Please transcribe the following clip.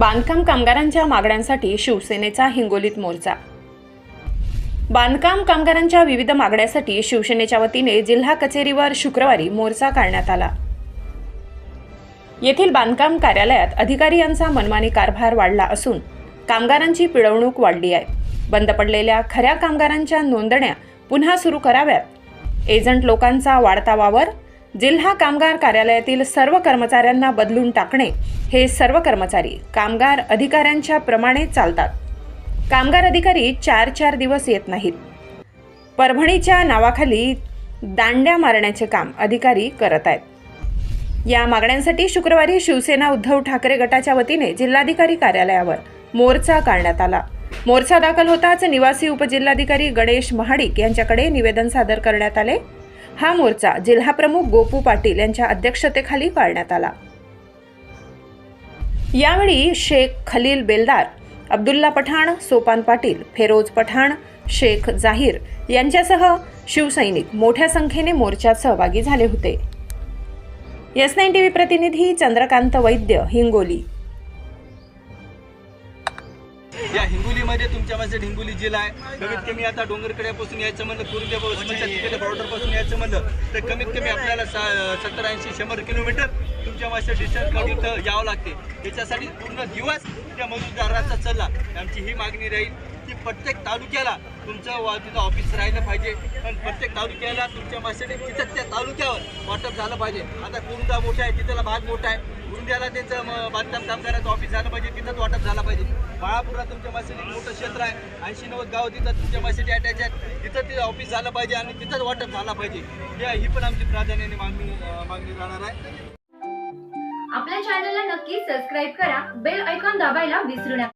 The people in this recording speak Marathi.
बांधकाम कामगारांच्या मागण्यांसाठी शिवसेनेचा हिंगोलीत मोर्चा. बांधकाम कामगारांच्या विविध मागण्यासाठी शिवसेनेच्या वतीने जिल्हा कचेरीवर शुक्रवारी मोर्चा काढण्यात आला. येथील बांधकाम कार्यालयात अधिकारी यांचा मनमानी कारभार वाढला असून कामगारांची पिळवणूक वाढली आहे. बंद पडलेल्या खऱ्या कामगारांच्या नोंदण्या पुन्हा सुरू कराव्यात. एजंट लोकांचा वाढता वावर जिल्हा कामगार कार्यालयातील सर्व कर्मचाऱ्यांना बदलून टाकणे हे सर्व कर्मचारी कामगार अधिकाऱ्यांच्या प्रमाणे चालतात. कामगार अधिकारी चार चार दिवस येत नाहीत. परभणीच्या नावाखाली दांड्या मारण्याचे काम अधिकारी करत आहेत. या मागण्यांसाठी शुक्रवारी शिवसेना उद्धव ठाकरे गटाच्या वतीने जिल्हाधिकारी कार्यालयावर मोर्चा काढण्यात आला. मोर्चा दाखल होताच निवासी उपजिल्हाधिकारी गणेश महाडिक यांच्याकडे निवेदन सादर करण्यात आले. हा मोर्चा जिल्हाप्रमुख गोपू पाटील यांच्या अध्यक्षतेखाली काढण्यात आला. यावेळी शेख खलील बेलदार अब्दुल्ला पठाण सोपान पाटील फेरोज पठाण शेख जाहीर यांच्यासह शिवसैनिक मोठ्या संख्येने मोर्चात सहभागी झाले होते. एस नाईन टी व्ही प्रतिनिधी चंद्रकांत वैद्य हिंगोली. या हिंगोलीमध्ये तुमच्या माझ्या हिंगोली जिल्हा आहे. कमीत कमी आता डोंगरकड्यापासून यायचं म्हणलं कुरुंद्यापासून तिकडे बॉर्डरपासून यायचं म्हणलं तर कमीत कमी आपल्याला सत्तर ऐंशी शंभर किलोमीटर तुमच्या माझ्या डिस्टन्स काढून इथं यावं लागते. त्याच्यासाठी पूर्ण दिवस त्या मजूरदाराचा चालला आमची ही मागणी राहील की प्रत्येक तालुक्याला तुमचं तिथं ऑफिस राहिलं पाहिजे. पण प्रत्येक तालुक्याला तुमच्या माझ्यासाठी तिथं त्या तालुक्यावर वाटप झालं पाहिजे. आता कुरुंदा मोठा आहे तिथला भाग मोठा आहे. गुंड्याला त्यांचं बांधकाम कामगाराचं ऑफिस झालं पाहिजे तिथंच वाटप झालं पाहिजे. बाळापुरात तुमच्या माझ्यासाठी मोठं क्षेत्र आहे. ऐंशी नव्वद गाव तिथं तुमच्या माझ्यासाठी अटॅच आहेत. तिथं ते ऑफिस झालं पाहिजे आणि तिथंच वाटप झालं पाहिजे. हे ही पण आमची प्राधान्याने मागणी मागणी राहणार आहे. आपल्या चॅनलला नक्की सबस्क्राईब करा. बेल ऐकॉन दाबायला विसरू नका.